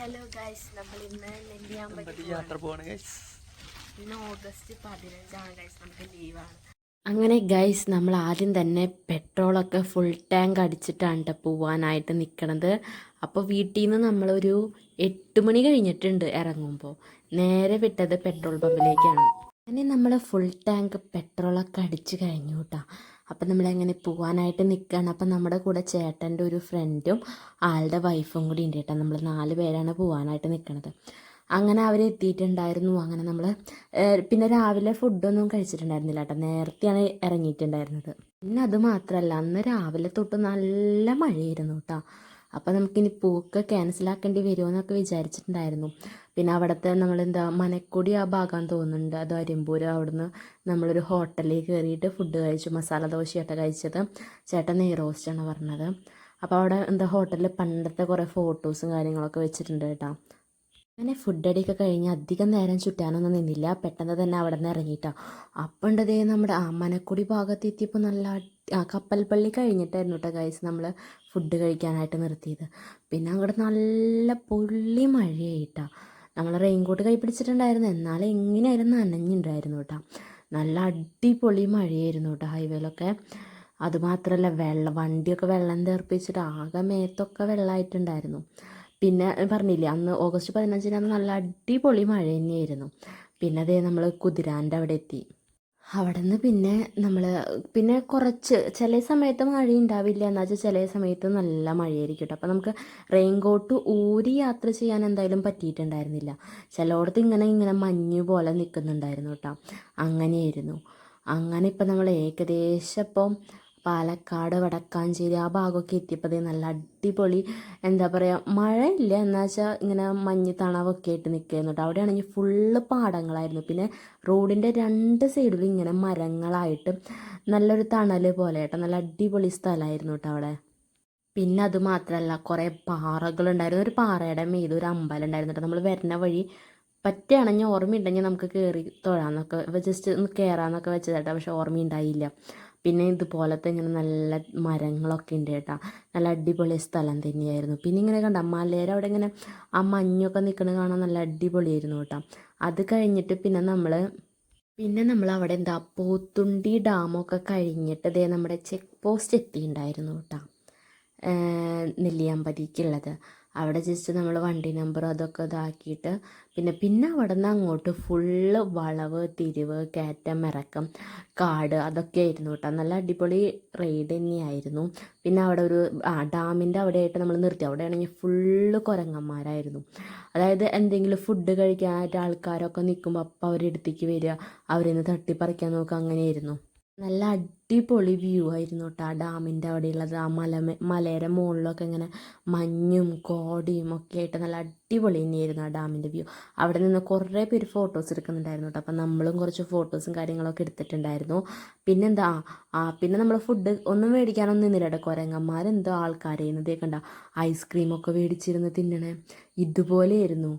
Hello guys നമ്മൾ ഇന്ന് നെല്ലിയാമ്പതി യാത്ര പോവാണ് ഗൈസ് ഇന്ന് ഓഗസ്റ്റ് പതിനഞ്ചാണ് ഗൈസ് നമുക്ക് ലീവാണ്. അങ്ങനെ ഗൈസ് നമ്മൾ ആദ്യം തന്നെ പെട്രോളൊക്കെ ഫുൾ ടാങ്ക് അടിച്ചിട്ടാണ് ട്ടോ പോവാനായിട്ട് നിൽക്കണത് അപ്പോൾ വീട്ടിൽ നിന്ന് നമ്മളൊരു എട്ട് മണി കഴിഞ്ഞിട്ടുണ്ട് ഇറങ്ങുമ്പോൾ. നേരെ വിട്ടത് പെട്രോൾ പമ്പിലേക്കാണ്. അങ്ങനെ നമ്മൾ ഫുൾ ടാങ്ക് പെട്രോളൊക്കെ അടിച്ച് കഴിഞ്ഞു കേട്ടോ അപ്പം നമ്മളെങ്ങനെ പോകാനായിട്ട് നിൽക്കുകയാണ് അപ്പം നമ്മുടെ കൂടെ ചേട്ടന്റെ ഒരു ഫ്രണ്ടും ആളുടെ വൈഫും കൂടി ഉണ്ട് കേട്ടോ നമ്മൾ നാല് പേരാണ് പോകാനായിട്ട് നിൽക്കുന്നത് അങ്ങനെ അവർ എത്തിയിട്ടുണ്ടായിരുന്നു. അങ്ങനെ നമ്മൾ പിന്നെ രാവിലെ ഫുഡൊന്നും കഴിച്ചിട്ടുണ്ടായിരുന്നില്ല കേട്ടോ നേരത്തെയാണ് ഇറങ്ങിയിട്ടുണ്ടായിരുന്നത് പിന്നെ അത് മാത്രമല്ല അന്ന് രാവിലെ തൊട്ട് നല്ല മഴയായിരുന്നു കേട്ടോ അപ്പോൾ നമുക്കിനി പൂക്ക് ക്യാൻസലാക്കേണ്ടി വരുമോ എന്നൊക്കെ വിചാരിച്ചിട്ടുണ്ടായിരുന്നു. പിന്നെ അവിടുത്തെ നമ്മളെന്താ മനക്കൊടി ആ ഭാഗം തോന്നുന്നുണ്ട്. അത് അരിമ്പൂര് അവിടുന്ന് നമ്മളൊരു ഹോട്ടലിൽ കയറിയിട്ട് ഫുഡ് കഴിച്ചു മസാല ദോശയൊക്കെ കഴിച്ചത് ചേട്ടൻ നെയ് റോസ്റ്റാണ് പറഞ്ഞത്. അപ്പോൾ അവിടെ എന്താ ഹോട്ടലിൽ പണ്ടത്തെ കുറേ ഫോട്ടോസും കാര്യങ്ങളൊക്കെ വെച്ചിട്ടുണ്ട് കേട്ടോ. അങ്ങനെ ഫുഡ് അടിയൊക്കെ കഴിഞ്ഞ് അധികം നേരം ചുറ്റാനൊന്നും നിന്നില്ല. പെട്ടെന്ന് തന്നെ അവിടെ നിന്ന് ഇറങ്ങിയിട്ടാ. അപ്പം ഉണ്ടത് നമ്മുടെ ആ മനക്കുടി ഭാഗത്ത് എത്തിയപ്പോൾ നല്ല ആ കപ്പൽപ്പള്ളി കഴിഞ്ഞിട്ടായിരുന്നു കേട്ടോ കഴിച്ച് നമ്മൾ ഫുഡ് കഴിക്കാനായിട്ട് നിർത്തിയത്. പിന്നെ അങ്ങോട്ട് നല്ല പൊള്ളി മഴയായിട്ടാ. നമ്മൾ റെയിൻകോട്ട് കൈ പിടിച്ചിട്ടുണ്ടായിരുന്നു. എന്നാലും എങ്ങനെയായിരുന്നു നനഞ്ഞിട്ടുണ്ടായിരുന്നു കേട്ടോ നല്ല അടിപൊളി മഴയായിരുന്നു കേട്ടോ ഹൈവേയിലൊക്കെ അതുമാത്രമല്ല വെള്ളം വണ്ടിയൊക്കെ വെള്ളം തെറിപ്പിച്ചിട്ട് ആകെ മേത്തൊക്കെ വെള്ളമായിട്ടുണ്ടായിരുന്നു പിന്നെ പറഞ്ഞില്ലേ അന്ന് ഓഗസ്റ്റ് പതിനഞ്ചിന് അന്ന് നല്ല അടിപൊളി മഴ തന്നെയായിരുന്നു. പിന്നെ അതേ നമ്മൾ കുതിരാന്റെ അവിടെ എത്തി. അവിടെ നിന്ന് പിന്നെ നമ്മൾ പിന്നെ കുറച്ച് ചില സമയത്ത് മഴ ഉണ്ടാവില്ല. എന്നാൽ വെച്ചാൽ ചില സമയത്ത് നല്ല മഴയായിരിക്കും കേട്ടോ. അപ്പോൾ നമുക്ക് റെയിൻ കോട്ട് ഊരി യാത്ര ചെയ്യാൻ എന്തായാലും പറ്റിയിട്ടുണ്ടായിരുന്നില്ല. ചിലയിടത്ത് ഇങ്ങനെ ഇങ്ങനെ മഞ്ഞ് പോലെ നിൽക്കുന്നുണ്ടായിരുന്നു കേട്ടോ. അങ്ങനെയായിരുന്നു. അങ്ങനെ ഇപ്പം നമ്മൾ ഏകദേശം ഇപ്പം പാലക്കാട് വടക്കാഞ്ചേരി ആ ഭാഗമൊക്കെ എത്തിയപ്പോൾ ദേ നല്ല അടിപൊളി എന്താ പറയുക മഴയില്ല. എന്നാ വെച്ചാൽ ഇങ്ങനെ മഞ്ഞ് തണവൊക്കെ ആയിട്ട് നിൽക്കുകയായിരുന്നു കേട്ടോ അവിടെയാണെങ്കിൽ ഫുള്ള് പാടങ്ങളായിരുന്നു. പിന്നെ റോഡിന്റെ രണ്ട് സൈഡിലും ഇങ്ങനെ മരങ്ങളായിട്ട് നല്ലൊരു തണൽ പോലെ കേട്ടോ നല്ല അടിപൊളി സ്ഥലമായിരുന്നു കേട്ടോ അവിടെ. പിന്നെ അത് മാത്രമല്ല കുറേ പാറകളുണ്ടായിരുന്നു. ഒരു പാറയുടെ മീത് ഒരു അമ്പലം ഉണ്ടായിരുന്നു നമ്മൾ വരുന്ന വഴി പറ്റുകയാണെങ്കിൽ ഓർമ്മയുണ്ടെങ്കിൽ നമുക്ക് കയറി തൊഴാന്നൊക്കെ ജസ്റ്റ് ഒന്ന് കയറാന്നൊക്കെ വെച്ചതേട്ടാ പക്ഷെ ഓർമ്മയുണ്ടായില്ല. പിന്നെ ഇതുപോലത്തെ ഇങ്ങനെ നല്ല മരങ്ങളൊക്കെ ഉണ്ട് കേട്ടോ. നല്ല അടിപൊളി സ്ഥലം തന്നെയായിരുന്നു. പിന്നെ ഇങ്ങനെ കണ്ട മലയുടെ അവിടെ ഇങ്ങനെ ആ മഞ്ഞൊക്കെ നിൽക്കുന്നത് കാണാൻ നല്ല അടിപൊളിയായിരുന്നു കേട്ടോ. അത് കഴിഞ്ഞിട്ട് പിന്നെ നമ്മൾ പിന്നെ നമ്മൾ അവിടെ എന്താ പോത്തുണ്ടി ഡാമൊക്കെ കഴിഞ്ഞിട്ട് ദേ നമ്മുടെ ചെക്ക് പോസ്റ്റ് എത്തിയിട്ടുണ്ടായിരുന്നു കേട്ടോ. നെല്ലിയാമ്പതിക്കുള്ളത്. അവിടെ ജസ്റ്റ് നമ്മൾ വണ്ടി നമ്പർ അതൊക്കെ ഇതാക്കിയിട്ട് പിന്നെ പിന്നെ അവിടെ നിന്ന് അങ്ങോട്ട് ഫുള്ള് വളവ് തിരിവ് കയറ്റം ഇറക്കം കാട് അതൊക്കെ ആയിരുന്നു കേട്ടോ. നല്ല അടിപൊളി റൈഡ് തന്നെയായിരുന്നു. പിന്നെ അവിടെ ഒരു ആ ഡാമിന്റെ അവിടെയായിട്ട് നമ്മൾ നിർത്തി. അവിടെയാണെങ്കിൽ ഫുള്ള് കുരങ്ങന്മാരായിരുന്നു. അതായത് എന്തെങ്കിലും ഫുഡ് കഴിക്കാനായിട്ട് ആൾക്കാരൊക്കെ നിൽക്കുമ്പോൾ അപ്പം അവരെടുത്തേക്ക് വരിക അവരിന്ന് തട്ടിപ്പറിക്കാൻ നോക്കുക അങ്ങനെയായിരുന്നു. നല്ല അടിപൊളി വ്യൂ ആയിരുന്നു കേട്ടോ ആ ഡാമിന്റെ അവിടെയുള്ളത്. ആ മല മലയുടെ മുകളിലൊക്കെ ഇങ്ങനെ മഞ്ഞും കോടിയും ഒക്കെ ആയിട്ട് നല്ല അടിപൊളി തന്നെയായിരുന്നു ആ ഡാമിന്റെ വ്യൂ അവിടെ നിന്ന് കുറേ പേര് ഫോട്ടോസ് എടുക്കുന്നുണ്ടായിരുന്നു കേട്ടോ അപ്പം നമ്മളും കുറച്ച് ഫോട്ടോസും കാര്യങ്ങളൊക്കെ എടുത്തിട്ടുണ്ടായിരുന്നു. പിന്നെന്താ? ആ പിന്നെ നമ്മൾ ഫുഡ് ഒന്നും മേടിക്കാനൊന്നും നിന്നില്ല കേട്ടോ കുരങ്ങന്മാരെന്തോ ആൾക്കാരെയും ഇതേ കണ്ട ഐസ്ക്രീമൊക്കെ മേടിച്ചിരുന്ന് തിന്നണേ. ഇതുപോലെയായിരുന്നു.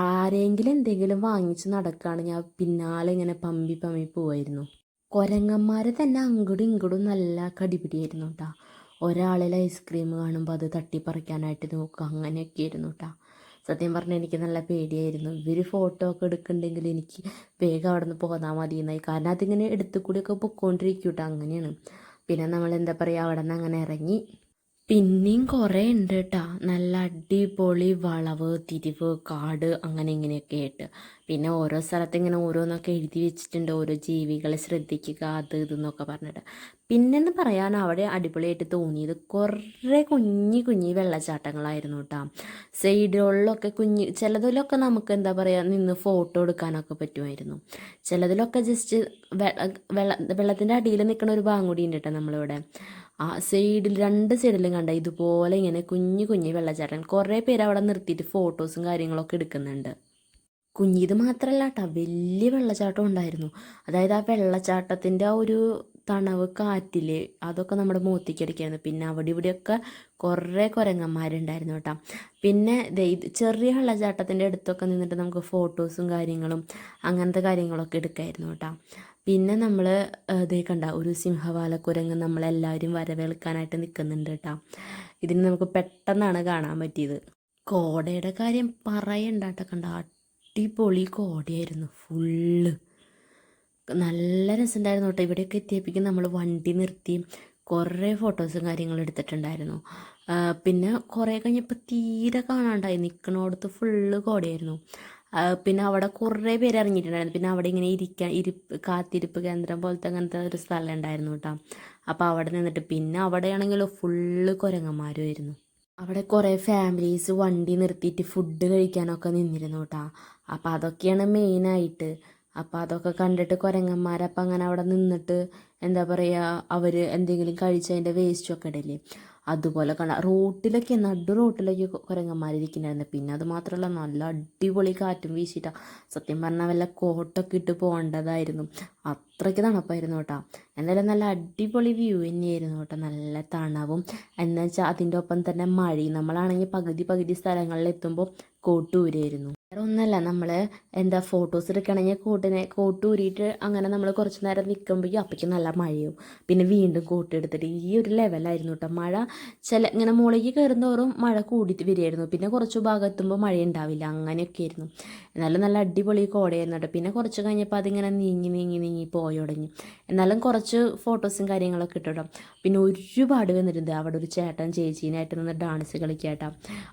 ആരെങ്കിലും എന്തെങ്കിലും വാങ്ങിച്ച് നടക്കുകയാണെങ്കിൽ പിന്നാലെ ഇങ്ങനെ പമ്പി പമ്പി പോവായിരുന്നു. കുരങ്ങന്മാർ തന്നെ അങ്ങോട്ടും ഇങ്ങോട്ടും നല്ല കടിപിടിയായിരുന്നു കേട്ടോ ഒരാളിൽ ഐസ്ക്രീം കാണുമ്പോൾ അത് തട്ടിപ്പറിക്കാനായിട്ട് നോക്കുക. അങ്ങനെയൊക്കെ ആയിരുന്നു കേട്ടോ സത്യം പറഞ്ഞാൽ എനിക്ക് നല്ല പേടിയായിരുന്നു. ഇവർ ഫോട്ടോ ഒക്കെ എടുക്കുന്നുണ്ടെങ്കിൽ എനിക്ക് വേഗം അവിടെ നിന്ന് പോന്നാൽ മതി എന്നായി കാരണം അതിങ്ങനെ എടുത്തു കൂടിയൊക്കെ പൊക്കോണ്ടിരിക്കും കേട്ടോ അങ്ങനെയാണ്. പിന്നെ നമ്മൾ എന്താ പറയുക അവിടെ നിന്ന് അങ്ങനെ ഇറങ്ങി. പിന്നെയും കുറേ ഉണ്ട് കേട്ടോ നല്ല അടിപൊളി വളവ് തിരിവ് കാട് അങ്ങനെ ഇങ്ങനെയൊക്കെ ആയിട്ട്. പിന്നെ ഓരോ സ്ഥലത്ത് ഇങ്ങനെ ഓരോന്നൊക്കെ എഴുതി വെച്ചിട്ടുണ്ട്. ഓരോ ജീവികളെ ശ്രദ്ധിക്കുക അത് ഇതെന്നൊക്കെ പറഞ്ഞിട്ട്. പിന്നെന്ന് പറയാൻ അവിടെ അടിപൊളിയായിട്ട് തോന്നിയത് കുറേ കുഞ്ഞി കുഞ്ഞി വെള്ളച്ചാട്ടങ്ങളായിരുന്നു കേട്ടോ. സൈഡുകളിലൊക്കെ കുഞ്ഞി ചിലതിലൊക്കെ നമുക്ക് എന്താ പറയുക നിന്ന് ഫോട്ടോ എടുക്കാനൊക്കെ പറ്റുമായിരുന്നു. ചിലതിലൊക്കെ ജസ്റ്റ് വെള്ള വെള്ളത്തിന്റെ അടിയിൽ നിൽക്കുന്ന ഒരു ഭാഗം കൂടി ഉണ്ട് കേട്ടോ നമ്മളിവിടെ. ആ സൈഡിൽ രണ്ട് സൈഡിലും കണ്ട ഇതുപോലെ ഇങ്ങനെ കുഞ്ഞു കുഞ്ഞു വെള്ളച്ചാട്ടം കുറേ പേര് അവിടെ നിർത്തിയിട്ട് ഫോട്ടോസും കാര്യങ്ങളൊക്കെ എടുക്കുന്നുണ്ട്. കുഞ്ഞിത് മാത്രമല്ല കേട്ടോ വലിയ വെള്ളച്ചാട്ടം ഉണ്ടായിരുന്നു. അതായത് ആ വെള്ളച്ചാട്ടത്തിന്റെ ആ ഒരു തണവ് കാറ്റിൽ അതൊക്കെ നമ്മുടെ മൂത്തിക്കടിക്കായിരുന്നു പിന്നെ അവിടെ ഇവിടെയൊക്കെ കുറേ കുരങ്ങന്മാരുണ്ടായിരുന്നു കേട്ടോ. പിന്നെ ഇത് ചെറിയ വെള്ളച്ചാട്ടത്തിന്റെ അടുത്തൊക്കെ നിന്നിട്ട് നമുക്ക് ഫോട്ടോസും കാര്യങ്ങളും അങ്ങനത്തെ കാര്യങ്ങളൊക്കെ എടുക്കായിരുന്നു കേട്ടോ. പിന്നെ നമ്മൾ ഇതേ കണ്ട ഒരു സിംഹവാലക്കുരങ്ങ് നമ്മളെല്ലാവരും വരവേൽക്കാനായിട്ട് നിൽക്കുന്നുണ്ട് കേട്ടോ. ഇതിന് നമുക്ക് പെട്ടെന്നാണ് കാണാൻ പറ്റിയത്. കോടയുടെ കാര്യം പറയണ്ട കേട്ടോ കണ്ട. അടിപൊളി കോടയായിരുന്നു ഫുള്ള്. നല്ല രസമുണ്ടായിരുന്നു കേട്ടോ. ഇവിടെയൊക്കെ എത്തിയപ്പോഴേക്കും നമ്മൾ വണ്ടി നിർത്തി കുറേ ഫോട്ടോസും കാര്യങ്ങളും എടുത്തിട്ടുണ്ടായിരുന്നു. പിന്നെ കുറേ കഴിഞ്ഞപ്പോൾ തീരെ കാണാണ്ടായി. നിൽക്കണോടത്ത് ഫുള്ള് കോടയായിരുന്നു. പിന്നെ അവിടെ കുറേ പേര് ഇറങ്ങിയിട്ടുണ്ടായിരുന്നു. പിന്നെ അവിടെ ഇങ്ങനെ ഇരിക്കാൻ ഇരിപ്പ് കാത്തിരിപ്പ് കേന്ദ്രം പോലത്തെ അങ്ങനത്തെ ഒരു സ്ഥലം ഉണ്ടായിരുന്നു കേട്ടോ. അപ്പോൾ അവിടെ നിന്നിട്ട് പിന്നെ അവിടെയാണെങ്കിലോ ഫുള്ള് കുരങ്ങന്മാരുമായിരുന്നു അവിടെ കുറേ ഫാമിലീസ് വണ്ടി നിർത്തിയിട്ട് ഫുഡ് കഴിക്കാനൊക്കെ നിന്നിരുന്നു കേട്ടോ. അപ്പോൾ അതൊക്കെയാണ് മെയിനായിട്ട് അപ്പോൾ അതൊക്കെ കണ്ടിട്ട് കുരങ്ങന്മാരപ്പം അങ്ങനെ അവിടെ നിന്നിട്ട് എന്താ പറയുക അവർ എന്തെങ്കിലും കഴിച്ചതിന്റെ വേസ്റ്റൊക്കെ ഇടല്ലേ അതുപോലെ കണ്ട റോട്ടിലൊക്കെ നടു റോട്ടിലൊക്കെ കുരങ്ങന്മാരിരിക്കുന്നുണ്ടായിരുന്നു പിന്നെ അത് മാത്രമല്ല നല്ല അടിപൊളി കാറ്റും വീശിയിട്ടാ സത്യം പറഞ്ഞാൽ വല്ല കോട്ടൊക്കെ ഇട്ട് പോകേണ്ടതായിരുന്നു. അത്രയ്ക്ക് തണുപ്പായിരുന്നു കേട്ടോ. എന്തായാലും നല്ല അടിപൊളി വ്യൂ തന്നെയായിരുന്നു കേട്ടോ. നല്ല തണവും. എന്നുവെച്ചാൽ അതിന്റെ ഒപ്പം തന്നെ മഴയും. നമ്മളാണെങ്കിൽ പകുതി പകുതി സ്ഥലങ്ങളിൽ എത്തുമ്പോൾ കോട്ടൂരായിരുന്നു. വേറെ ഒന്നല്ല നമ്മൾ എന്താ ഫോട്ടോസ് എടുക്കണമെങ്കിൽ കോട്ടിനെ കോട്ട് ഊരിയിട്ട് അങ്ങനെ നമ്മൾ കുറച്ച് നേരം നിൽക്കുമ്പോൾ അപ്പയ്ക്ക് നല്ല മഴയും. പിന്നെ വീണ്ടും കോട്ട് എടുത്തിട്ട് ഈ ഒരു ലെവലായിരുന്നു കേട്ടോ മഴ ചില ഇങ്ങനെ മുളകി കയറുന്നതോറും മഴ കൂടി വരികയായിരുന്നു. പിന്നെ കുറച്ച് ഭാഗത്തുമ്പോൾ മഴ ഉണ്ടാവില്ല അങ്ങനെയൊക്കെ ആയിരുന്നു എന്നാലും നല്ല അടിപൊളി കോടയായിരുന്നു കേട്ടോ പിന്നെ കുറച്ച് കഴിഞ്ഞപ്പോൾ അതിങ്ങനെ നീങ്ങി നീങ്ങി നീങ്ങി പോയി തുടങ്ങി. എന്നാലും കുറച്ച് ഫോട്ടോസും കാര്യങ്ങളൊക്കെ ഇട്ടു പിന്നെ ഒരുപാട് വന്നിട്ടുണ്ട്. അവിടെ ഒരു ചേട്ടൻ ചേച്ചീനായിട്ട് നിന്ന് ഡാൻസ് കളിക്കാട്ടോ.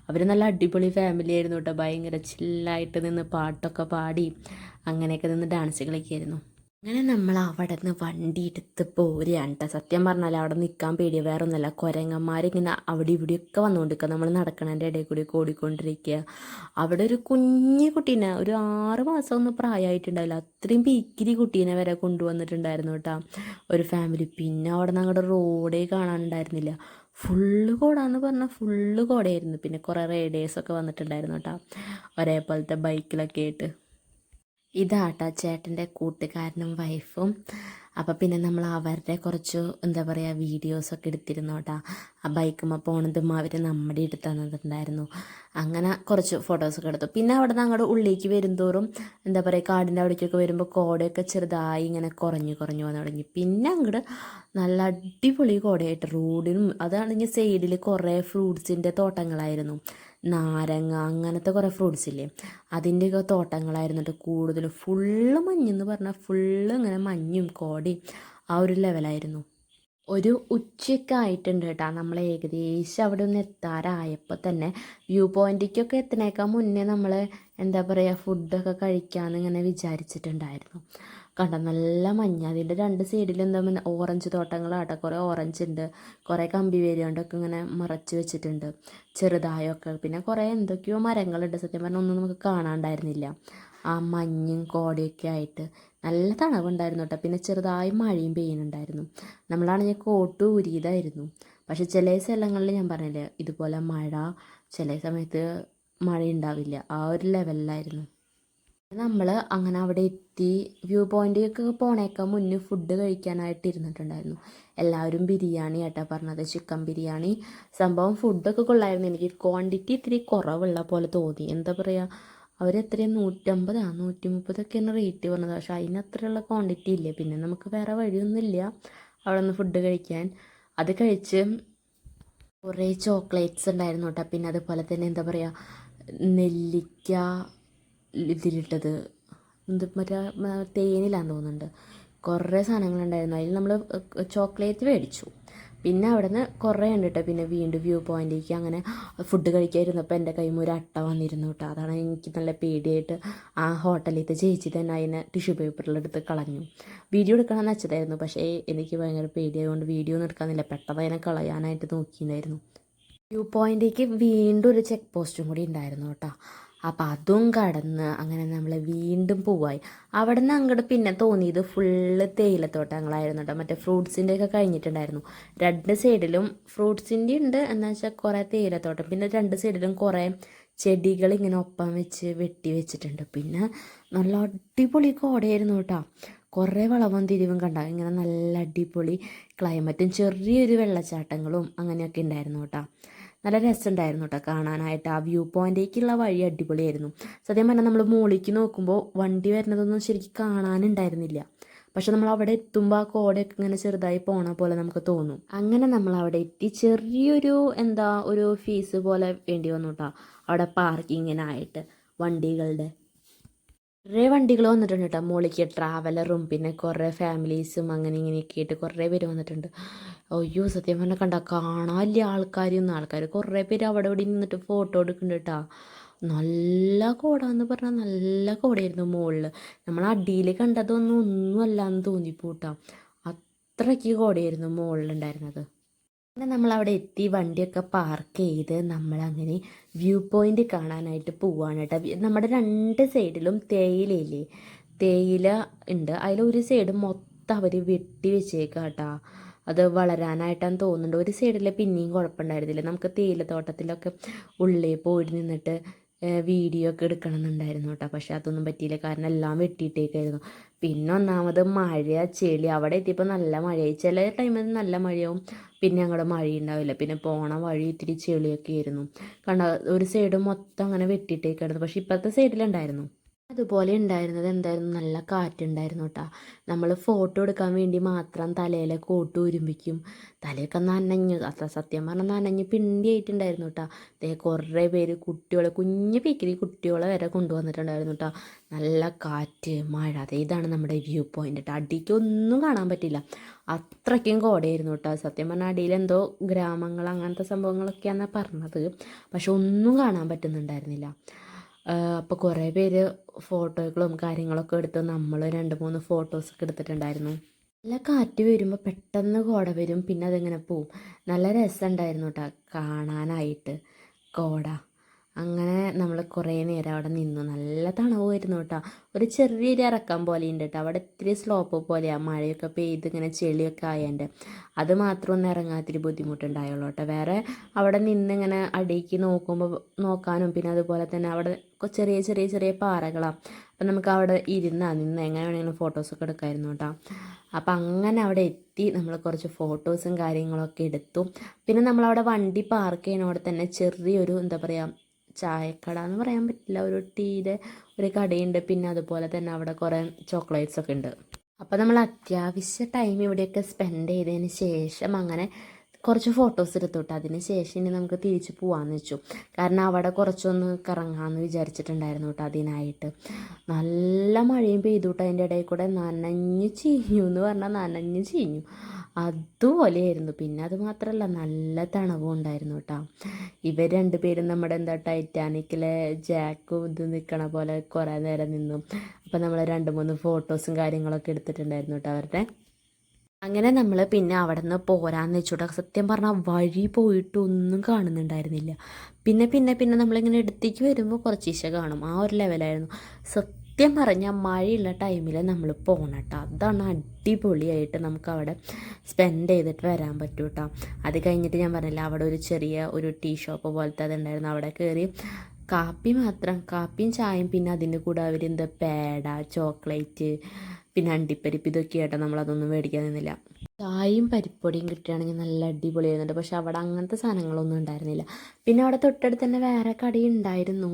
അവർ നല്ല അടിപൊളി ഫാമിലി ആയിരുന്നു കേട്ടോ ഭയങ്കര ചില്ലായിട്ട് നിന്ന് പാട്ടൊക്കെ പാടി അങ്ങനെയൊക്കെ നിന്ന് ഡാൻസ് കളിക്കായിരുന്നു. അങ്ങനെ നമ്മൾ അവിടെ നിന്ന് വണ്ടി എടുത്ത് പോരുകയാണ് കേട്ടോ സത്യം പറഞ്ഞാൽ അവിടെ നിൽക്കാൻ പേടിയ. വേറെ ഒന്നുമല്ല കുരങ്ങന്മാരിങ്ങനെ അവിടെ ഇവിടെയൊക്കെ വന്നുകൊണ്ടിരിക്കുക നമ്മൾ നടക്കണതിന്റെ ഇടയിൽ കൂടി ഓടിക്കൊണ്ടിരിക്കുക അവിടെ ഒരു കുഞ്ഞു കുട്ടീനെ ഒരു ആറ് മാസം ഒന്നും പ്രായമായിട്ടുണ്ടാവില്ല അത്രയും ബീക്കിരി കുട്ടീനെ വരെ കൊണ്ടുവന്നിട്ടുണ്ടായിരുന്നു കേട്ടോ ഒരു ഫാമിലി പിന്നെ അവിടെ നിന്ന് അങ്ങോട്ട് റോഡേ കാണാനുണ്ടായിരുന്നില്ല. ഫുള്ള് കോടാന്ന് പറഞ്ഞാൽ ഫുള്ള് കോടയായിരുന്നു. പിന്നെ കുറേ റേഡിയേഴ്സൊക്കെ വന്നിട്ടുണ്ടായിരുന്നു കേട്ടോ ഒരേപോലത്തെ ബൈക്കിലൊക്കെ ആയിട്ട്. ഇതാട്ടാ ചേട്ടന്റെ കൂട്ടുകാരനും വൈഫും. അപ്പം പിന്നെ നമ്മൾ അവരുടെ കുറച്ച് എന്താ പറയുക വീഡിയോസൊക്കെ എടുത്തിരുന്നു കേട്ടോ. ആ ബൈക്കുമ്മ പോണതും അവർ നമ്മുടെ എടുത്ത് തന്നിട്ടുണ്ടായിരുന്നു. അങ്ങനെ കുറച്ച് ഫോട്ടോസൊക്കെ എടുത്തു. പിന്നെ അവിടെ നിന്ന് അങ്ങോട്ട് ഉള്ളിലേക്ക് വരുന്തോറും എന്താ പറയുക കാടിന്റെ അവിടേക്കൊക്കെ വരുമ്പോൾ കോടയൊക്കെ ചെറുതായി ഇങ്ങനെ കുറഞ്ഞു കുറഞ്ഞു വന്നു തുടങ്ങി. പിന്നെ അങ്ങോട്ട് നല്ല അടിപൊളി കോടയായിട്ട് റോഡിനും അതാണെങ്കിൽ സൈഡിൽ കുറേ ഫ്രൂട്ട്സിന്റെ തോട്ടങ്ങളായിരുന്നു. നാരങ്ങ അങ്ങനത്തെ കുറേ ഫ്രൂട്ട്സ് ഇല്ലേ? അതിന്റെയൊക്കെ തോട്ടങ്ങളായിരുന്നു കേട്ടോ കൂടുതലും ഫുള്ള് മഞ്ഞെന്ന് പറഞ്ഞാൽ ഫുള്ള് ഇങ്ങനെ മഞ്ഞും കോടയും ആ ഒരു ലെവലായിരുന്നു ഒരു ഉച്ചയൊക്കെ ആയിട്ടുണ്ട് കേട്ടോ. നമ്മൾ ഏകദേശം അവിടെ ഒന്ന് എത്താറായപ്പോൾ തന്നെ വ്യൂ പോയിന്റിലേക്കൊക്കെ എത്തണേക്കാൾ മുന്നേ നമ്മൾ എന്താ പറയുക ഫുഡൊക്കെ കഴിക്കാമെന്ന് ഇങ്ങനെ വിചാരിച്ചിട്ടുണ്ടായിരുന്നു. കണ്ട? നല്ല മഞ്ഞ. അതിന്റെ രണ്ട് സൈഡിൽ എന്താ ഓറഞ്ച് തോട്ടങ്ങളാട്ടെ. കുറേ ഓറഞ്ച് ഉണ്ട്. കുറേ കമ്പി വേര് കൊണ്ടൊക്കെ ഇങ്ങനെ മറച്ച് വെച്ചിട്ടുണ്ട്. ചെറുതായൊക്കെ. പിന്നെ കുറേ എന്തൊക്കെയോ മരങ്ങളുണ്ട്. സത്യം പറഞ്ഞാൽ ഒന്നും നമുക്ക് കാണാണ്ടായിരുന്നില്ല. ആ മഞ്ഞും കോടയൊക്കെ ആയിട്ട് നല്ല തണവുണ്ടായിരുന്നു കേട്ടോ. പിന്നെ ചെറുതായി മഴയും പെയ്യുന്നുണ്ടായിരുന്നു. നമ്മളാണെങ്കിൽ കോട്ട് ഊരിയതായിരുന്നു. പക്ഷെ ചില സ്ഥലങ്ങളിൽ ഞാൻ പറഞ്ഞില്ലേ ഇതുപോലെ മഴ ചില സമയത്ത് മഴ ഉണ്ടാവില്ല ആ ഒരു ലെവലിലായിരുന്നു നമ്മൾ അങ്ങനെ അവിടെ എത്തി വ്യൂ പോയിന്റിലേക്ക് പോണേക്ക മുന്നേ ഫുഡ് കഴിക്കാനായിട്ട് ഇരുന്നിട്ടുണ്ടായിരുന്നു എല്ലാവരും ബിരിയാണി ആട്ടാ പറഞ്ഞത് ചിക്കൻ ബിരിയാണി. സംഭവം ഫുഡൊക്കെ കൊള്ളായിരുന്നു. എനിക്ക് ക്വാണ്ടിറ്റി ഇത്തിരി കുറവുള്ള പോലെ തോന്നി. എന്താ പറയുക അവർ എത്രയാണ് നൂറ്റമ്പതാ നൂറ്റി മുപ്പതൊക്കെയാണ് റേറ്റ് പറഞ്ഞത്. പക്ഷെ അതിനത്രയുള്ള ക്വാണ്ടിറ്റി ഇല്ല. പിന്നെ നമുക്ക് വേറെ വഴിയൊന്നുമില്ല അവിടെ നിന്ന് ഫുഡ് കഴിക്കാൻ. അത് കഴിച്ച് കുറേ ചോക്ലേറ്റ്സ് ഉണ്ടായിരുന്നു കേട്ടോ. പിന്നെ അതുപോലെ തന്നെ എന്താ പറയുക നെല്ലിക്ക ഇതിലിട്ടത്. എന്ത് മറ്റേ തേനിലാന്ന് തോന്നുന്നുണ്ട്. കുറേ സാധനങ്ങളുണ്ടായിരുന്നു. അതിൽ നമ്മൾ ചോക്ലേറ്റ് മേടിച്ചു. പിന്നെ അവിടെ നിന്ന് കുറേ ഉണ്ട് കേട്ടോ പിന്നെ വീണ്ടും വ്യൂ പോയിന്റിലേക്ക് അങ്ങനെ ഫുഡ് കഴിക്കാതിരുന്നപ്പോൾ എന്റെ കൈമ ഒരു അട്ട വന്നിരുന്നു കേട്ടോ അതാണ് എനിക്ക് നല്ല പേടിയായിട്ട് ആ ഹോട്ടലിലത്തെ ചേച്ചി തന്നെ അതിനെ ടിഷ്യൂ പേപ്പറിലെടുത്ത് കളഞ്ഞു. വീഡിയോ എടുക്കണമെന്ന് വെച്ചതായിരുന്നു. പക്ഷേ എനിക്ക് ഭയങ്കര പേടിയായതുകൊണ്ട് വീഡിയോ ഒന്നും എടുക്കാനില്ല. പെട്ടെന്ന് അതിനെ കളയാനായിട്ട് നോക്കിയിട്ടുണ്ടായിരുന്നു. വ്യൂ പോയിന്റിലേക്ക് വീണ്ടും ഒരു ചെക്ക് പോസ്റ്റും കൂടി ഉണ്ടായിരുന്നു കേട്ടോ അപ്പം അതും കടന്ന് അങ്ങനെ നമ്മൾ വീണ്ടും പോവായി. അവിടെ നിന്ന് അങ്ങോട്ട് പിന്നെ തോന്നിയത് ഫുള്ള് തേയിലത്തോട്ടങ്ങളായിരുന്നു കേട്ടോ മറ്റേ ഫ്രൂട്ട്സിന്റെ ഒക്കെ കഴിഞ്ഞിട്ടുണ്ടായിരുന്നു. രണ്ട് സൈഡിലും ഫ്രൂട്ട്സിന്റെ ഉണ്ട്. എന്ന് വെച്ചാൽ കുറേ തേയിലത്തോട്ടം. പിന്നെ രണ്ട് സൈഡിലും കുറേ ചെടികൾ ഇങ്ങനെ ഒപ്പം വെച്ച് വെട്ടി വെച്ചിട്ടുണ്ട്. പിന്നെ നല്ല അടിപൊളി കോടയായിരുന്നു കേട്ടോ കുറേ വളവും തിരിവും കണ്ട. ഇങ്ങനെ നല്ല അടിപൊളി ക്ലൈമറ്റും ചെറിയൊരു വെള്ളച്ചാട്ടങ്ങളും അങ്ങനെയൊക്കെ ഉണ്ടായിരുന്നു കേട്ടോ നല്ല രസമുണ്ടായിരുന്നു കേട്ടോ കാണാനായിട്ട്. ആ വ്യൂ പോയിന്റിലേക്കുള്ള വഴി അടിപൊളിയായിരുന്നു. സത്യം പറഞ്ഞാൽ നമ്മൾ മുകളിലേക്ക് നോക്കുമ്പോൾ വണ്ടി വരുന്നതൊന്നും ശരിക്കും കാണാനുണ്ടായിരുന്നില്ല. പക്ഷെ നമ്മൾ അവിടെ എത്തുമ്പോൾ ആ കോടയൊക്കെ ഇങ്ങനെ ചെറുതായി പോണ പോലെ നമുക്ക് തോന്നും. അങ്ങനെ നമ്മൾ അവിടെ എത്തി. ചെറിയൊരു എന്താ ഒരു ഫീസ് പോലെ വേണ്ടി വന്നു കേട്ടോ അവിടെ പാർക്കിങ്ങിനായിട്ട് വണ്ടികളുടെ. കുറേ വണ്ടികൾ വന്നിട്ടുണ്ട് കേട്ടോ മോളിക്ക് ട്രാവലറും പിന്നെ കുറേ ഫാമിലീസും അങ്ങനെ ഇങ്ങനെയൊക്കെ ആയിട്ട് കുറേ പേര് വന്നിട്ടുണ്ട്. അയ്യോ സത്യം പറഞ്ഞാൽ കണ്ട കാണാനില്ല ആൾക്കാരൊന്നും ആൾക്കാർ കുറേ പേര് അവിടെ ഇവിടെ നിന്നിട്ട് ഫോട്ടോ എടുക്കുന്നുണ്ട് കേട്ടോ നല്ല കോട എന്ന് പറഞ്ഞാൽ നല്ല കോടയായിരുന്നു മുകളിൽ നമ്മൾ അടിയിൽ കണ്ടതൊന്നും ഒന്നുമല്ല എന്ന് തോന്നിപ്പോട്ടോ. അത്രയ്ക്ക് കോടയായിരുന്നു മുകളിലുണ്ടായിരുന്നത് അങ്ങനെ നമ്മളവിടെ എത്തി വണ്ടിയൊക്കെ പാർക്ക് ചെയ്ത് നമ്മളങ്ങനെ വ്യൂ പോയിന്റ് കാണാനായിട്ട് പോവാണ് കേട്ടോ നമ്മുടെ രണ്ട് സൈഡിലും തേയിലയില്ലേ? തേയില ഉണ്ട്. അതിലൊരു സൈഡ് മൊത്തം അവർ വെട്ടി വെച്ചേക്കാം കേട്ടോ അത് വളരാനായിട്ടാണ് തോന്നുന്നുണ്ട്. ഒരു സൈഡിൽ പിന്നെയും കുഴപ്പമുണ്ടായിരുന്നില്ല. നമുക്ക് തേയിലത്തോട്ടത്തിലൊക്കെ ഉള്ളിൽ പോയി നിന്നിട്ട് വീഡിയോ ഒക്കെ എടുക്കണം എന്നുണ്ടായിരുന്നു കേട്ടോ. പക്ഷെ അതൊന്നും പറ്റിയില്ല. കാരണം എല്ലാം വെട്ടിയിട്ടേക്കായിരുന്നു. പിന്നെ ഒന്നാമത് മഴ ചെളി. അവിടെ എത്തിയപ്പോൾ നല്ല മഴയായി. ചില ടൈമിൽ നല്ല മഴയാവും. പിന്നെ അങ്ങോട്ട് മഴയുണ്ടാവില്ല. പിന്നെ പോണ വഴി ഇത്തിരി ചെളിയൊക്കെ ആയിരുന്നു. കണ്ട? ഒരു സൈഡ് മൊത്തം അങ്ങനെ വെട്ടിയിട്ടേക്കായിരുന്നു. പക്ഷെ ഇപ്പോഴത്തെ സൈഡിലുണ്ടായിരുന്നു. അതുപോലെ ഉണ്ടായിരുന്നത് എന്തായിരുന്നു? നല്ല കാറ്റുണ്ടായിരുന്നു കേട്ടോ നമ്മൾ ഫോട്ടോ എടുക്കാൻ വേണ്ടി മാത്രം തലയിലെ കോട്ട് ഉരുമ്പിക്കും തലയൊക്കെ നനഞ്ഞു അത്ര സത്യം പറഞ്ഞാൽ നനഞ്ഞ് പിണ്ടിയായിട്ടുണ്ടായിരുന്നു കേട്ടോ ദേ കുറേ പേര് കുട്ടികളെ കുഞ്ഞു പീക്കിരി കുട്ടികളെ വരെ കൊണ്ടുവന്നിട്ടുണ്ടായിരുന്നു കേട്ടോ നല്ല കാറ്റ് മഴ. അതെ ഇതാണ് നമ്മുടെ വ്യൂ പോയിന്റ് കേട്ടോ അടിക്ക് ഒന്നും കാണാൻ പറ്റില്ല. അത്രയ്ക്കും കോടയായിരുന്നു കേട്ടോ സത്യം പറഞ്ഞാൽ അടിയിൽ എന്തോ ഗ്രാമങ്ങൾ അങ്ങനത്തെ സംഭവങ്ങളൊക്കെയാണെന്നാണ് പറഞ്ഞത്. പക്ഷെ ഒന്നും കാണാൻ പറ്റുന്നുണ്ടായിരുന്നില്ല. അപ്പോൾ കുറേ പേര് ഫോട്ടോകളും കാര്യങ്ങളൊക്കെ എടുത്ത് നമ്മൾ രണ്ട് മൂന്ന് ഫോട്ടോസൊക്കെ എടുത്തിട്ടുണ്ടായിരുന്നു. നല്ല കാറ്റ് വരുമ്പോൾ പെട്ടെന്ന് കോട വരും പിന്നെ അതിങ്ങനെ പോവും. നല്ല രസമുണ്ടായിരുന്നു കേട്ടോ കാണാനായിട്ട്. കോട. അങ്ങനെ നമ്മൾ കുറേ നേരം അവിടെ നിന്നു. നല്ല തണുവായിരുന്നു കേട്ടോ. ഒരു ചെറിയൊരു ഇറക്കം പോലെ ഉണ്ട് കേട്ടോ. അവിടെ ഇത്തിരി സ്ലോപ്പ് പോലെയാണ് മഴയൊക്കെ പെയ്ത് ഇങ്ങനെ ചെളിയൊക്കെ ആയതിന്റെ അത് മാത്രം ഒന്ന് ഇറങ്ങാത്തൊരു ബുദ്ധിമുട്ടുണ്ടായുള്ളൂ കേട്ടോ. വേറെ അവിടെ നിന്ന് ഇങ്ങനെ അടിക്ക് നോക്കുമ്പോൾ നോക്കാനും പിന്നെ അതുപോലെ തന്നെ അവിടെ ചെറിയ ചെറിയ ചെറിയ പാറകളാണ് അപ്പം നമുക്ക് അവിടെ ഇരുന്നാ നിന്ന് എങ്ങനെ വേണമെങ്കിലും ഫോട്ടോസൊക്കെ എടുക്കായിരുന്നു കേട്ടോ. അപ്പം അങ്ങനെ അവിടെ എത്തി. നമ്മൾ കുറച്ച് ഫോട്ടോസും കാര്യങ്ങളൊക്കെ എടുത്തു. പിന്നെ നമ്മളവിടെ വണ്ടി പാർക്ക് ചെയ്യുന്നവിടെ തന്നെ ചെറിയൊരു എന്താ പറയുക ചായക്കട എന്ന് പറയാൻ പറ്റില്ല. ഒരു ടീയുടെ ഒരു കടയുണ്ട്. പിന്നെ അതുപോലെ തന്നെ അവിടെ കുറേ ചോക്ലേറ്റ്സ് ഒക്കെ ഉണ്ട്. അപ്പോൾ നമ്മൾ അത്യാവശ്യ ടൈം ഇവിടെയൊക്കെ സ്പെൻഡ് ചെയ്തതിന് ശേഷം അങ്ങനെ കുറച്ച് ഫോട്ടോസ് എടുത്തോട്ടെ അതിന് ശേഷം ഇനി നമുക്ക് തിരിച്ച് പോകാമെന്ന് വെച്ചു. കാരണം അവിടെ കുറച്ചൊന്ന് കറങ്ങാമെന്ന് വിചാരിച്ചിട്ടുണ്ടായിരുന്നു കേട്ടോ അതിനായിട്ട്. നല്ല മഴയും പെയ്തു കേട്ടോ അതിന്റെ ഇടയിൽ കൂടെ നനഞ്ഞു ചീഞ്ഞു എന്ന് പറഞ്ഞാൽ നനഞ്ഞു ചീഞ്ഞു. അതുപോലെയായിരുന്നു. പിന്നെ അത് മാത്രമല്ല നല്ല തണവും ഉണ്ടായിരുന്നു കേട്ടോ. ഇവർ രണ്ടുപേരും നമ്മുടെ എന്താ ടൈറ്റാനിക്കിലെ ജാക്കും ഇത് നിൽക്കണ പോലെ കുറേ നേരം നിന്നു. അപ്പം നമ്മൾ രണ്ട് മൂന്ന് ഫോട്ടോസും കാര്യങ്ങളൊക്കെ എടുത്തിട്ടുണ്ടായിരുന്നു കേട്ടോ അവരുടെ. അങ്ങനെ നമ്മൾ പിന്നെ അവിടെ നിന്ന് പോരാന്ന് വെച്ചോട്ടെ. സത്യം പറഞ്ഞാൽ വഴി പോയിട്ട് ഒന്നും കാണുന്നുണ്ടായിരുന്നില്ല. പിന്നെ പിന്നെ പിന്നെ നമ്മളിങ്ങനെ എടുത്തേക്ക് വരുമ്പോൾ കുറച്ച് ഈശ കാണും. ആ ഒരു ലെവലായിരുന്നു സത്യം പറഞ്ഞാൽ മഴയുള്ള ടൈമിൽ നമ്മൾ പോകണം കേട്ടോ അതാണ് അടിപൊളിയായിട്ട് നമുക്ക് അവിടെ സ്പെൻഡ് ചെയ്തിട്ട് വരാൻ പറ്റും കേട്ടോ അത് കഴിഞ്ഞിട്ട് ഞാൻ പറഞ്ഞില്ല അവിടെ ഒരു ചെറിയ ഒരു ടീ ഷോപ്പ് പോലത്തെ അതുണ്ടായിരുന്നു. അവിടെ കയറി കാപ്പി മാത്രം കാപ്പിയും ചായയും പിന്നെ അതിന്റെ കൂടെ അവർ എന്താ പേട ചോക്ലേറ്റ് പിന്നെ അണ്ടിപ്പരിപ്പ് ഇതൊക്കെ ആയിട്ട് നമ്മളതൊന്നും മേടിക്കാൻ നിന്നില്ല. ചായയും പരിപ്പൊടിയും കിട്ടുകയാണെങ്കിൽ നല്ല അടിപൊളിയായിരുന്നുണ്ട് പക്ഷെ അവിടെ അങ്ങനത്തെ സാധനങ്ങളൊന്നും ഉണ്ടായിരുന്നില്ല. പിന്നെ അവിടെ തൊട്ടടുത്ത് തന്നെ വേറെ കടയുണ്ടായിരുന്നു.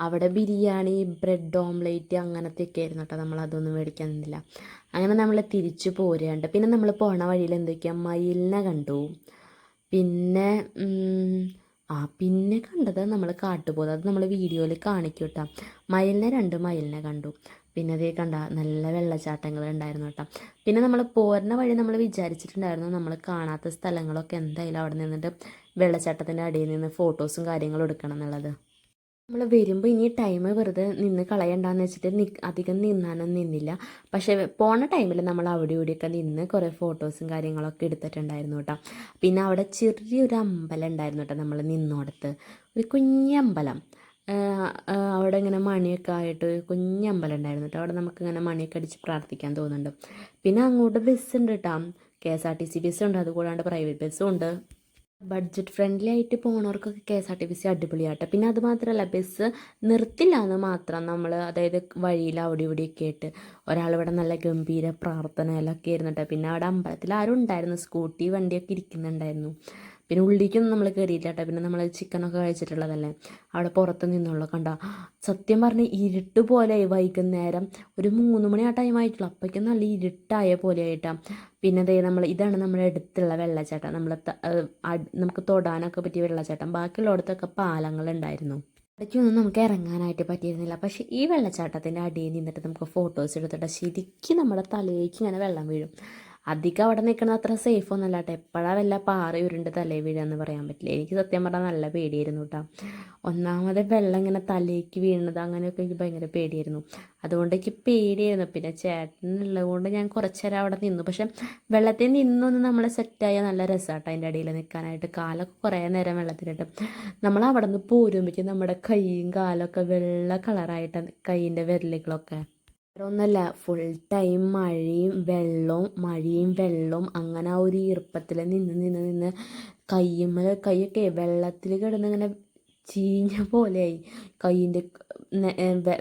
അവിടെ ബിരിയാണി ബ്രെഡ് ഓംലേറ്റ് അങ്ങനത്തെയൊക്കെ ആയിരുന്നു കേട്ടോ. നമ്മളതൊന്നും മേടിക്കാൻ നിന്നില്ല അങ്ങനെ നമ്മൾ തിരിച്ചു പോരുകയുണ്ട് പിന്നെ നമ്മൾ പോണ വഴിയിൽ എന്തൊക്കെയാ? മയിലിനെ കണ്ടു. പിന്നെ ആ പിന്നെ കണ്ടത് നമ്മൾ കാട്ടുപോത് അത് നമ്മൾ വീഡിയോയിൽ കാണിക്കും കേട്ടോ. മയിലിനെ രണ്ട് മയിലിനെ കണ്ടു. പിന്നെ അതേ കണ്ട നല്ല വെള്ളച്ചാട്ടങ്ങൾ ഉണ്ടായിരുന്നു കേട്ടോ. പിന്നെ നമ്മൾ പോരുന്ന വഴി നമ്മൾ വിചാരിച്ചിട്ടുണ്ടായിരുന്നു നമ്മൾ കാണാത്ത സ്ഥലങ്ങളൊക്കെ എന്തായാലും അവിടെ നിന്നിട്ട് വെള്ളച്ചാട്ടത്തിന്റെ അടിയിൽ നിന്ന് ഫോട്ടോസും കാര്യങ്ങളും എടുക്കണം എന്നുള്ളത്. നമ്മൾ വരുമ്പോൾ ഇനി ടൈം വെറുതെ നിന്ന് കളയണ്ടെന്ന് വെച്ചിട്ട് നി അധികം നിന്നാനൊന്നും നിന്നില്ല. പക്ഷേ പോണ ടൈമിൽ നമ്മൾ അവിടെ ഇവിടെയൊക്കെ നിന്ന് കുറേ ഫോട്ടോസും കാര്യങ്ങളൊക്കെ എടുത്തിട്ടുണ്ടായിരുന്നു കേട്ടോ. പിന്നെ അവിടെ ചെറിയൊരു അമ്പലം ഉണ്ടായിരുന്നു കേട്ടോ നമ്മൾ നിന്നോടത്ത്. ഒരു കുഞ്ഞമ്പലം അവിടെ ഇങ്ങനെ മണിയൊക്കെ ആയിട്ട് ഒരു കുഞ്ഞമ്പലം ഉണ്ടായിരുന്നു കേട്ടോ. അവിടെ നമുക്കിങ്ങനെ മണിയൊക്കെ അടിച്ച് പ്രാർത്ഥിക്കാൻ തോന്നുന്നുണ്ട്. പിന്നെ അങ്ങോട്ട് ബസ് ഉണ്ട് കേട്ടോ. K S R T C bus ഉണ്ട്. അതുകൂടാണ്ട് പ്രൈവറ്റ് ബസ്സും ഉണ്ട്. ബഡ്ജറ്റ് ഫ്രണ്ട്ലി ആയിട്ട് പോണവർക്കൊക്കെ K S R T C അടിപൊളിയാട്ടെ. പിന്നെ അത് മാത്രമല്ല ബസ് നിർത്തില്ല എന്ന് മാത്രം നമ്മൾ അതായത് വഴിയിൽ അവിടെ ഇവിടെയൊക്കെ ആയിട്ട് ഒരാളിവിടെ നല്ല ഗംഭീര പ്രാർത്ഥനയിലൊക്കെ ആയിരുന്നു കേട്ടോ പിന്നെ അവിടെ അമ്പലത്തിൽ ആരും ഉണ്ടായിരുന്നു സ്കൂട്ടി വണ്ടിയൊക്കെ ഇരിക്കുന്നുണ്ടായിരുന്നു. പിന്നെ ഉള്ളിലേക്കൊന്നും നമ്മൾ കയറിയില്ല കേട്ടോ. പിന്നെ നമ്മൾ ചിക്കനൊക്കെ കഴിച്ചിട്ടുള്ളതല്ലേ? അവിടെ പുറത്ത് നിന്നുള്ള കണ്ട? സത്യം പറഞ്ഞ് ഇരുട്ട് പോലെ വൈകുന്നേരം. ഒരു മൂന്ന് മണി ആ ടൈം ആയിട്ടുള്ളൂ. അപ്പോഴേക്കും നല്ല ഇരുട്ടായ പോലെ ആയിട്ടാ പിന്നെ ദേ നമ്മൾ ഇതാണ് നമ്മുടെ അടുത്തുള്ള വെള്ളച്ചാട്ടം. നമ്മൾ നമുക്ക് തൊടാനൊക്കെ പറ്റിയ വെള്ളച്ചാട്ടം. ബാക്കിയുള്ളിടത്തൊക്കെ പാലങ്ങളുണ്ടായിരുന്നു. ഇടയ്ക്കൊന്നും നമുക്ക് ഇറങ്ങാനായിട്ട് പറ്റിയിരുന്നില്ല. പക്ഷേ ഈ വെള്ളച്ചാട്ടത്തിന്റെ അടിയിൽ നിന്നിട്ട് നമുക്ക് ഫോട്ടോസ് എടുത്തിട്ട് ശരിക്കും നമ്മുടെ തലയിലേക്ക് ഇങ്ങനെ വെള്ളം വീഴും. അധികം അവിടെ നിൽക്കുന്നത് അത്ര സേഫ് ഒന്നല്ല കേട്ടോ. എപ്പോഴാണ് വല്ല പാറ ഉരുണ്ട് തലേ വീഴാന്ന് പറയാൻ പറ്റില്ല. എനിക്ക് സത്യം പറഞ്ഞാൽ നല്ല പേടിയായിരുന്നു കേട്ടോ. ഒന്നാമത് വെള്ളം ഇങ്ങനെ തലേക്ക് വീഴുന്നത് അങ്ങനെയൊക്കെ എനിക്ക് ഭയങ്കര പേടിയായിരുന്നു. അതുകൊണ്ട് എനിക്ക് പേടിയായിരുന്നു. പിന്നെ ചേട്ടനുള്ളത് കൊണ്ട് ഞാൻ കുറച്ചേരം അവിടെ നിന്നു. പക്ഷെ വെള്ളത്തിൽ നിന്നൊന്ന് നമ്മൾ സെറ്റായ നല്ല രസമാട്ടോ അതിന്റെ അടിയിൽ നിൽക്കാനായിട്ട്. കാലൊക്കെ കുറേ നേരം വെള്ളത്തിലിട്ട്. നമ്മൾ അവിടെ നിന്ന് പോരുമ്പോഴേക്കും നമ്മുടെ കൈയും കാലൊക്കെ വെള്ള കളറായിട്ട് കൈയിന്റെ വിരലുകളൊക്കെ. ഒന്നല്ല ഫുൾ ടൈം മഴയും വെള്ളവും മഴയും വെള്ളവും അങ്ങനെ ആ ഒരു ഈർപ്പത്തിൽ നിന്ന് നിന്ന് നിന്ന് കയ്യുമ്മൽ കൈയൊക്കെ വെള്ളത്തിൽ കിടന്ന് ഇങ്ങനെ ചീഞ്ഞ പോലെയായി. കൈയിന്റെ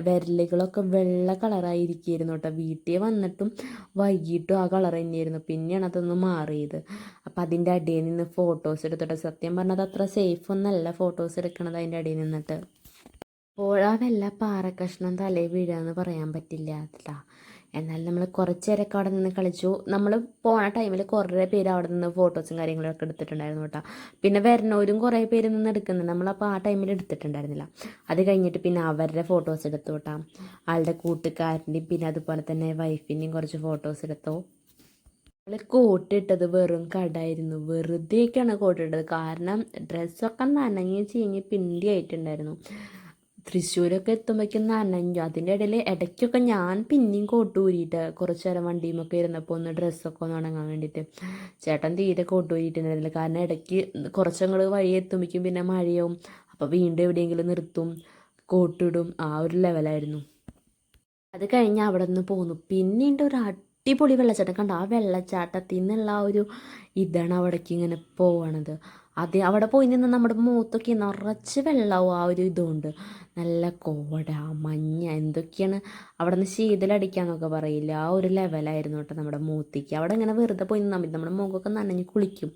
വിരലുകളൊക്കെ വെള്ള കളറായിരിക്കുമായിരുന്നു കേട്ടോ. വീട്ടിൽ വന്നിട്ടും വൈകിട്ടും ആ കളർ തന്നെയായിരുന്നു. പിന്നെയാണ് അതൊന്ന് മാറിയത്. അപ്പം അതിന്റെ അടിയിൽ നിന്ന് ഫോട്ടോസ് എടുത്തിട്ട് സത്യം പറഞ്ഞാൽ അത് അത്ര സേഫ് ഒന്നല്ല ഫോട്ടോസ് എടുക്കണത് അതിന്റെ അടിയിൽ നിന്നിട്ട്. അപ്പോൾ ആ പാറക്കഷ്ണം തലയിൽ വീഴുകയെന്ന് പറയാൻ പറ്റില്ല കേട്ടോ. എന്നാൽ നമ്മൾ കുറച്ച് നേരമൊക്കെ അവിടെ നിന്ന് കളിച്ചു. നമ്മൾ പോണ ടൈമിൽ കുറേ പേര് അവിടെ നിന്ന് ഫോട്ടോസും കാര്യങ്ങളൊക്കെ എടുത്തിട്ടുണ്ടായിരുന്നു കേട്ടോ. പിന്നെ വരണവരും കുറേ പേര് നിന്ന് എടുക്കുന്നുണ്ട്. നമ്മളപ്പോൾ ആ ടൈമിൽ എടുത്തിട്ടുണ്ടായിരുന്നില്ല. അത് കഴിഞ്ഞിട്ട് പിന്നെ അവരുടെ ഫോട്ടോസ് എടുത്തു കേട്ടോ. ആളുടെ കൂട്ടുകാരന്റെയും പിന്നെ അതുപോലെ തന്നെ വൈഫിന്റെയും കുറച്ച് ഫോട്ടോസ് എടുത്തു. നമ്മൾ കോട്ടിട്ടത് വെറും കടായിരുന്നു. വെറുതെയൊക്കെയാണ് കോട്ടിട്ടത്. കാരണം ഡ്രസ്സൊക്കെ നനഞ്ഞ് ചീഞ്ഞ് പിണ്ടി ആയിട്ടുണ്ടായിരുന്നു. തൃശ്ശൂരൊക്കെ എത്തുമ്പോഴേക്കും നനഞ്ഞു അതിന്റെ ഇടയിൽ ഇടയ്ക്കൊക്കെ ഞാൻ പിന്നെയും കോട്ട് ഊരിയിട്ട് കുറച്ച് നേരം വണ്ടിയുമൊക്കെ ഇരുന്നപ്പോൾ ഒന്ന് ഡ്രസ്സൊക്കെ ഒന്ന് ഉണങ്ങാൻ വേണ്ടിയിട്ട് ചേട്ടൻ തീരെ കോട്ട് ഊരിയിട്ടുണ്ടായിരുന്നില്ല കാരണം ഇടയ്ക്ക് കുറച്ചങ്ങൾ വഴി എത്തുമ്പോഴേക്കും പിന്നെ മഴയാവും. അപ്പോൾ വീണ്ടും എവിടെയെങ്കിലും നിർത്തും കോട്ടിടും ആ ഒരു ലെവലായിരുന്നു. അത് കഴിഞ്ഞ് അവിടെ നിന്ന് പോന്നു. പിന്നീട് ഒരു അടിപൊളി വെള്ളച്ചാട്ടം. കണ്ടു? ആ വെള്ളച്ചാട്ടത്തിൽ നിന്നുള്ള ആ ഒരു ഇതാണ് അവിടേക്ക് ഇങ്ങനെ പോവണത്. അത് അവിടെ പോയി നിന്ന് നമ്മുടെ മൂത്തൊക്കെ നിറച്ച് വെള്ളമാവും ആ ഒരു ഇതുകൊണ്ട് നല്ല കോട മഞ്ഞ എന്തൊക്കെയാണ് അവിടെ നിന്ന് ശീതലടിക്കാന്നൊക്കെ പറയില്ല? ആ ഒരു ലെവലായിരുന്നു കേട്ടോ നമ്മുടെ മൂത്തിക്ക്. അവിടെ ഇങ്ങനെ വെറുതെ പോയി നിന്നാൽ മതി. നമ്മുടെ മുഖമൊക്കെ നനഞ്ഞ് കുളിക്കും.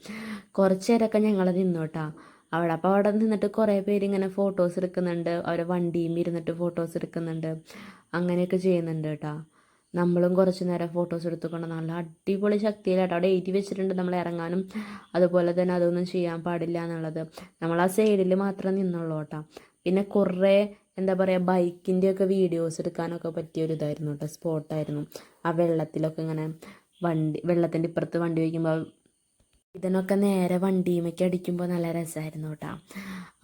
കുറച്ച് നേരമൊക്കെ ഞങ്ങൾ നിന്നു കേട്ടോ. അവിടെ അപ്പോൾ അവിടെ നിന്നിട്ട് കുറേ പേര് ഇങ്ങനെ ഫോട്ടോസ് എടുക്കുന്നുണ്ട്. അവരെ വണ്ടിയും ഇരുന്നിട്ട് ഫോട്ടോസ് എടുക്കുന്നുണ്ട്. അങ്ങനെയൊക്കെ ചെയ്യുന്നുണ്ട് കേട്ടോ. നമ്മളും കുറച്ച് നേരം ഫോട്ടോസ് എടുത്തുകൊണ്ട് നല്ല അടിപൊളി ശക്തിയിലായിട്ട് അവിടെ എഴുതി വെച്ചിട്ടുണ്ട് നമ്മൾ ഇറങ്ങാനും. അതുപോലെ തന്നെ അതൊന്നും ചെയ്യാൻ പാടില്ല എന്നുള്ളത്. നമ്മൾ ആ സൈഡിൽ മാത്രം നിന്നുള്ളൂ കേട്ടോ. പിന്നെ കുറേ എന്താ പറയുക ബൈക്കിന്റെയൊക്കെ വീഡിയോസ് എടുക്കാനൊക്കെ പറ്റിയ ഒരു ഇതായിരുന്നു കേട്ടോ സ്പോട്ടായിരുന്നു ആ വെള്ളത്തിലൊക്കെ ഇങ്ങനെ വണ്ടി വെള്ളത്തിന്റെ ഇപ്പുറത്ത് വണ്ടി വയ്ക്കുമ്പോൾ ഇതിനൊക്കെ നേരെ വണ്ടിയുമൊക്കെ അടിക്കുമ്പോൾ നല്ല രസമായിരുന്നു കേട്ടോ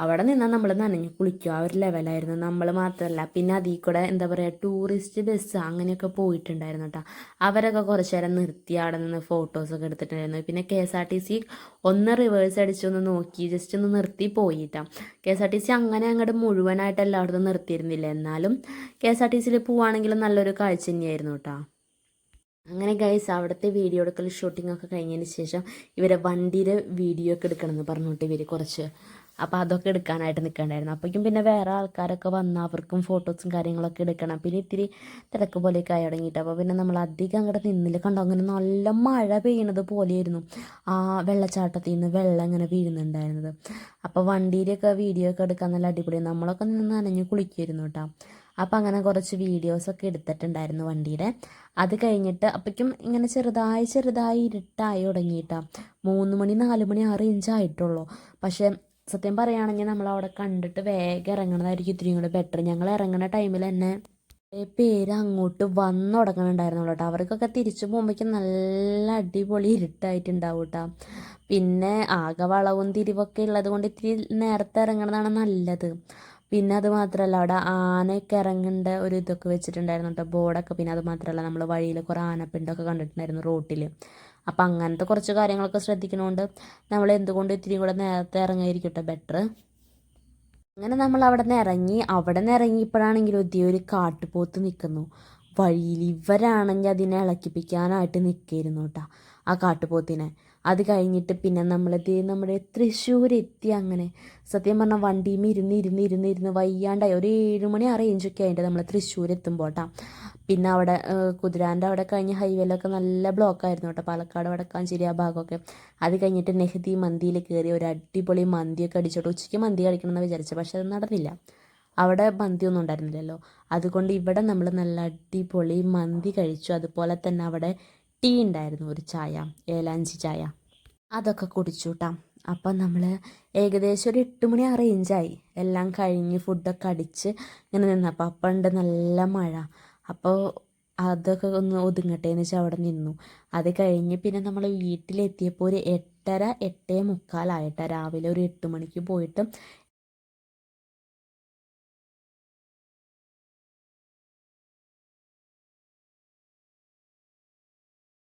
അവിടെ നിന്നാൽ നമ്മൾ നനഞ്ഞ് കുളിക്കും. ആ ഒരു ലെവലായിരുന്നു നമ്മൾ മാത്രമല്ല പിന്നെ അതിൽ കൂടെ എന്താ പറയുക ടൂറിസ്റ്റ് ബസ് അങ്ങനെയൊക്കെ പോയിട്ടുണ്ടായിരുന്നു കേട്ടോ അവരൊക്കെ കുറച്ച് നേരം നിർത്തി അവിടെ നിന്ന് ഫോട്ടോസൊക്കെ എടുത്തിട്ടുണ്ടായിരുന്നു. പിന്നെ K S R T C ഒന്ന് റിവേഴ്സ് അടിച്ചൊന്ന് നോക്കി ജസ്റ്റ് ഒന്ന് നിർത്തി പോയിട്ടാ K S R T C അങ്ങനെ അങ്ങോട്ട് മുഴുവനായിട്ട് എല്ലായിടത്തും നിർത്തിയിരുന്നില്ല. എന്നാലും കെ എസ് ആർ ടി സിയിൽ പോവുകയാണെങ്കിലും നല്ലൊരു കാഴ്ച തന്നെയായിരുന്നു കേട്ടോ അങ്ങനെ ഗൈസ് അവിടുത്തെ വീഡിയോ എടുക്കൽ ഷൂട്ടിംഗ് ഒക്കെ കഴിഞ്ഞതിന് ശേഷം ഇവരെ വണ്ടിയുടെ വീഡിയോ ഒക്കെ എടുക്കണമെന്ന് പറഞ്ഞിട്ട് ഇവർ കുറച്ച് അപ്പോൾ അതൊക്കെ എടുക്കാനായിട്ട് നിൽക്കണ്ടായിരുന്നു. അപ്പോഴേക്കും പിന്നെ വേറെ ആൾക്കാരൊക്കെ വന്ന് അവർക്കും ഫോട്ടോസും കാര്യങ്ങളൊക്കെ എടുക്കണം. പിന്നെ ഇത്തിരി തിരക്ക് പോലെയൊക്കെ ആയി തുടങ്ങിയിട്ട്. അപ്പോൾ പിന്നെ നമ്മൾ അധികം അങ്ങോട്ട് നിന്നില്ല. കണ്ടോ അങ്ങനെ നല്ല മഴ പെയ്യണത് പോലെയായിരുന്നു. ആ വെള്ളച്ചാട്ടത്തിൽ നിന്ന് വെള്ളം ഇങ്ങനെ വീഴുന്നുണ്ടായിരുന്നത്. അപ്പോൾ വണ്ടിയിലൊക്കെ വീഡിയോ ഒക്കെ എടുക്കാൻ നല്ല അടിപൊളിയാണ് നമ്മളൊക്കെ നിന്ന് നനഞ്ഞ് കുളിക്കുമായിരുന്നു കേട്ടോ. അപ്പം അങ്ങനെ കുറച്ച് വീഡിയോസൊക്കെ എടുത്തിട്ടുണ്ടായിരുന്നു വണ്ടിയുടെ. അത് കഴിഞ്ഞിട്ട് അപ്പോഴേക്കും ഇങ്ങനെ ചെറുതായി ചെറുതായി ഇരുട്ടായി തുടങ്ങിയിട്ടാണ് മൂന്ന് മണി നാല് മണി ആറ് ഇഞ്ച് ആയിട്ടുള്ളൂ. പക്ഷേ സത്യം പറയുകയാണെങ്കിൽ നമ്മളവിടെ കണ്ടിട്ട് വേഗം ഇറങ്ങണതായിരിക്കും ഇത്തിരി കൂടെ ബെറ്റർ ഞങ്ങൾ ഇറങ്ങുന്ന ടൈമിൽ തന്നെ പേര് അങ്ങോട്ട് വന്നു തുടങ്ങുന്നുണ്ടായിരുന്നു കേട്ടോ അവർക്കൊക്കെ തിരിച്ചു പോകുമ്പോഴേക്കും നല്ല അടിപൊളി ഇരുട്ടായിട്ടുണ്ടാവും കേട്ടോ പിന്നെ ആകെ വളവും തിരിവൊക്കെ ഉള്ളത് കൊണ്ട് ഇത്തിരി നേരത്തെ ഇറങ്ങണതാണ് നല്ലത്. പിന്നെ അത് മാത്രമല്ല അവിടെ ആനയൊക്കെ ഇറങ്ങേണ്ട ഒരു ഇതൊക്കെ വെച്ചിട്ടുണ്ടായിരുന്നു കേട്ടോ ബോർഡൊക്കെ പിന്നെ അത് മാത്രമല്ല നമ്മൾ വഴിയിൽ കുറേ ആനപ്പിണ്ടൊക്കെ കണ്ടിട്ടുണ്ടായിരുന്നു റോട്ടിൽ അപ്പം അങ്ങനത്തെ കുറച്ച് കാര്യങ്ങളൊക്കെ ശ്രദ്ധിക്കണോണ്ട് നമ്മൾ എന്തുകൊണ്ട് ഇത്തിരി കൂടെ നേരത്തെ ഇറങ്ങായിരിക്കും കേട്ടോ ബെറ്റർ അങ്ങനെ നമ്മൾ അവിടെ നിന്ന് ഇറങ്ങി അവിടെ നിന്ന് ഇറങ്ങിയപ്പോഴാണെങ്കിൽ ഒത്തിരി ഒരു കാട്ടുപോത്ത് നിൽക്കുന്നു വഴിയിൽ ഇവരാണെങ്കിൽ അതിനെ ഇളക്കിപ്പിക്കാനായിട്ട് നിൽക്കായിരുന്നു കേട്ടോ ആ കാട്ടുപോത്തിനെ. അത് കഴിഞ്ഞിട്ട് പിന്നെ നമ്മളിത് നമ്മുടെ തൃശ്ശൂർ എത്തി അങ്ങനെ. സത്യം പറഞ്ഞാൽ വണ്ടിയും ഇരുന്ന് ഇരുന്ന് ഇരുന്ന് ഇരുന്ന് വയ്യാണ്ടായി. ഒരു ഏഴ് മണി ആ റേഞ്ചൊക്കെ ആയിട്ട് നമ്മൾ തൃശ്ശൂർ എത്തുമ്പോൾ കേട്ടോ പിന്നെ അവിടെ കുതിരാന്റെ അവിടെ കഴിഞ്ഞ് ഹൈവേയിലൊക്കെ നല്ല ബ്ലോക്കായിരുന്നു കേട്ടോ പാലക്കാട് വടക്കാഞ്ചേരി ആ ഭാഗമൊക്കെ. അത് കഴിഞ്ഞിട്ട് നെഹ്ദി മന്തിയിൽ കയറി ഒരു അടിപൊളി മന്തിയൊക്കെ അടിച്ചോട്ട് ഉച്ചയ്ക്ക് മന്തി കഴിക്കണമെന്ന് വിചാരിച്ചു. പക്ഷെ അത് നടന്നില്ല. അവിടെ മന്തിയൊന്നും ഉണ്ടായിരുന്നില്ലല്ലോ. അതുകൊണ്ട് ഇവിടെ നമ്മൾ നല്ല അടിപൊളി മന്തി കഴിച്ചു. അതുപോലെ തന്നെ അവിടെ ടീ ഉണ്ടായിരുന്നു ഒരു ചായ ഏലാഞ്ചി ചായ. അതൊക്കെ കുടിച്ചു കേട്ടോ അപ്പം നമ്മൾ ഏകദേശം ഒരു എട്ട് മണി ആ റേഞ്ചായി എല്ലാം കഴിഞ്ഞ് ഫുഡൊക്കെ അടിച്ച് ഇങ്ങനെ നിന്നപ്പോൾ അപ്പം ഉണ്ട് നല്ല മഴ. അപ്പോൾ അതൊക്കെ ഒന്ന് ഒതുങ്ങട്ടെ എന്ന് വെച്ചാൽ അവിടെ നിന്നു. അത് കഴിഞ്ഞ് പിന്നെ നമ്മൾ വീട്ടിലെത്തിയപ്പോൾ ഒരു എട്ടര എട്ടേ മുക്കാലായിട്ട് രാവിലെ ഒരു എട്ട് മണിക്ക് പോയിട്ട്